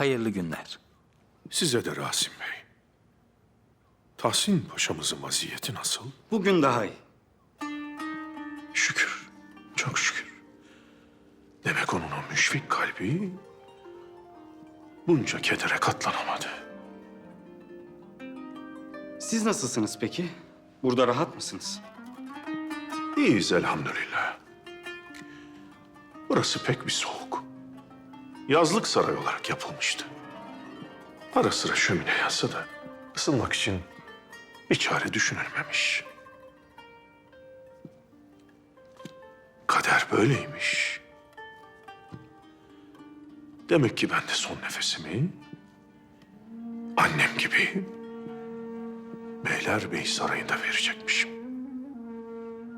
Hayırlı günler. Size de Rasim Bey. Tahsin Paşa'mızın vaziyeti nasıl? Bugün daha iyi. Şükür, çok şükür. Demek onun o müşfik kalbi bunca kedere katlanamadı. Siz nasılsınız peki? Burada rahat mısınız? İyiyiz elhamdülillah. Burası pek bir soğuk. Yazlık saray olarak yapılmıştı. Ara sıra şömine yansa da ısınmak için bir çare düşünülmemiş. Kader böyleymiş. Demek ki ben de son nefesimi annem gibi Beylerbeyi Sarayı'nda verecekmişim.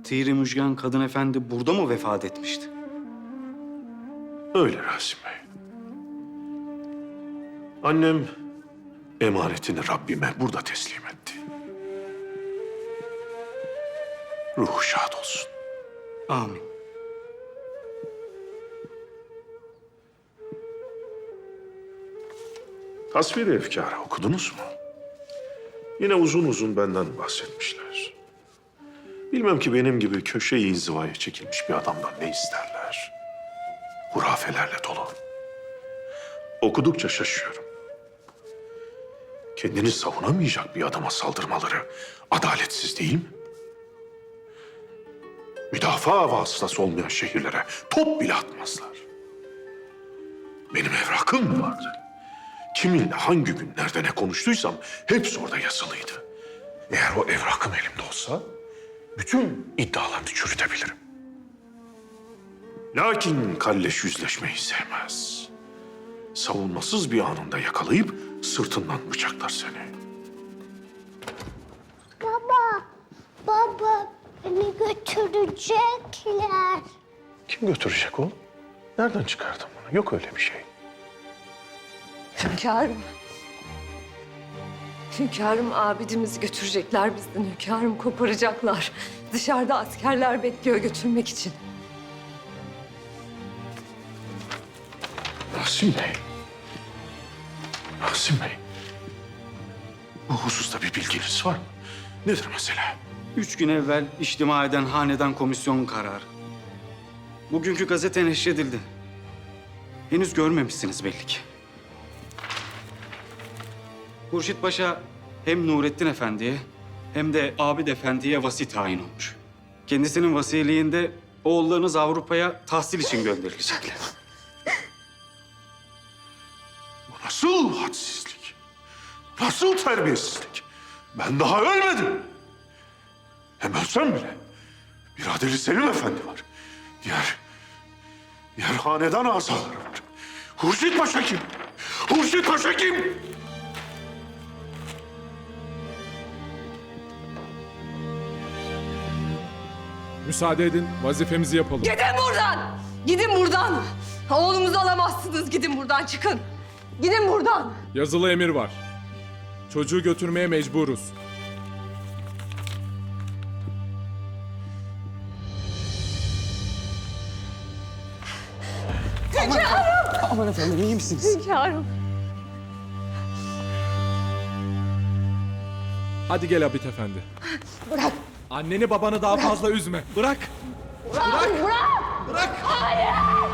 Tiri Müjgan kadın efendi burada mı vefat etmişti? Öyle Rasim Bey. Annem emanetini Rabbime burada teslim etti. Ruhu şad olsun. Amin. Tasviri okudunuz mu? Yine uzun uzun benden bahsetmişler. Bilmem ki benim gibi köşeyi inzivaya çekilmiş bir adamdan ne isterler. Hurafelerle dolu. Okudukça şaşıyorum. Kendini savunamayacak bir adama saldırmaları adaletsiz değil mi? Müdafaa vasıtası olmayan şehirlere top bile atmazlar. Benim evrakım vardı. Kiminle hangi gün nerede ne konuştuysam hepsi orada yazılıydı. Eğer o evrakım elimde olsa bütün iddialarını çürütebilirim. Lakin kalleş yüzleşmeyi sevmez. Savunmasız bir anında yakalayıp sırtından bıçaklar seni. Baba, baba beni götürecekler. Kim götürecek oğlum? Nereden çıkardın bunu? Yok öyle bir şey. Hünkârım. Hünkârım abidimizi götürecekler bizden hünkârım koparacaklar. Dışarıda askerler bekliyor götürmek için. Rasim Bey. Rasim Bey. Bu hususta bir bilginiz var mı? Nedir mesele? Üç gün evvel içtima eden hanedan komisyon kararı. Bugünkü gazete neşredildi. Henüz görmemişsiniz belli ki. Hurşit Paşa hem Nurettin Efendi'ye hem de Abid Efendi'ye vasi tayin olmuş. Kendisinin vasiliğinde oğullarınız Avrupa'ya tahsil için gönderilecekler. Nasıl hadsizlik? Nasıl terbiyesizlik? Ben daha ölmedim. Hem ölsem bile biraderi Selim Efendi var. Diğer, diğer hanedan azaları var. Hurşit Paşa kim? Hurşit Paşa kim? Müsaade edin, vazifemizi yapalım. Gidin buradan! Gidin buradan! Oğlumuzu alamazsınız. Gidin buradan çıkın. Gidin buradan. Yazılı emir var. Çocuğu götürmeye mecburuz. Aman efendim iyi misiniz? Hünkârım. Hadi gel Abid Efendi. Bırak. Anneni babanı daha fazla üzme. Bırak. Bırak. Bırak. Bırak. Hayır.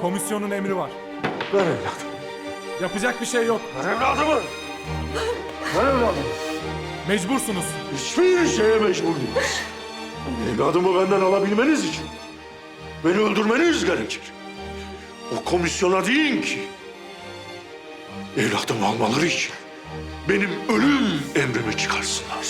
Komisyonun emri var. Ver evladım. Yapacak bir şey yok. Ver evladımı. Ver evladımı. Mecbursunuz. Hiçbir şeye mecbur değiliz. Evladımı benden alabilmeniz için beni öldürmeniz gerekir. O komisyona deyin ki evladımı almaları için benim ölüm emrimi çıkarsınlar.